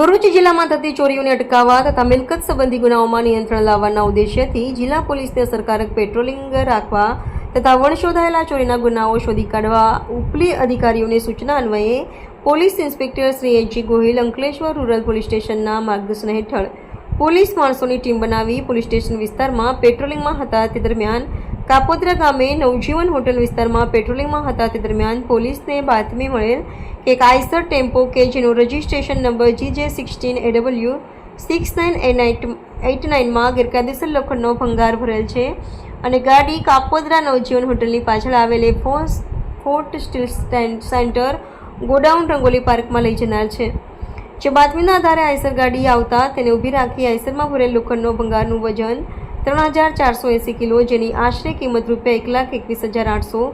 ભરૂચ જિલ્લામાં થતી ચોરીઓને અટકાવવા તથા મિલકત સંબંધી ગુનાઓમાં નિયંત્રણ લાવવાના ઉદ્દેશ્યથી જિલ્લા પોલીસને અસરકારક પેટ્રોલિંગ રાખવા તથા વણશોધાયેલા ચોરીના ગુનાઓ શોધી કાઢવા ઉપલી અધિકારીઓની સૂચના અન્વયે police inspector Shri H G Gohil Ankleshwar rural police સ્ટેશનના માર્ગદર્શન હેઠળ પોલીસ માણસોની ટીમ બનાવી પોલીસ સ્ટેશન વિસ્તારમાં પેટ્રોલિંગમાં હતા તે દરમિયાન કાપોદ્રા ગામે નવજીવન હોટલ વિસ્તારમાં પેટ્રોલિંગમાં હતા. તે દરમિયાન પોલીસને બાતમી મળેલ કે એક આઈસર ટેમ્પો કે જેનો registration number G J sixteen A W six nine A night eight નાઇનમાં ગેરકાયદેસર લોખંડનો ભંગાર ભરેલ છે અને ગાડી કાપોદ્રા નવજીવન હોટલની પાછળ આવેલી force fort steel stand centre godown rangoli પાર્કમાં લઈ જનાર છે. જે બાતમીના આધારે આઈસર ગાડી આવતા તેને ઊભી રાખી આઈસરમાં ભરેલ લોખંડનો ભંગારનું વજન ત્રણ હજાર ચારસો એંસી કિલો જેની આશરે કિંમત રૂપિયા એક લાખ એકવીસ હજાર આઠસો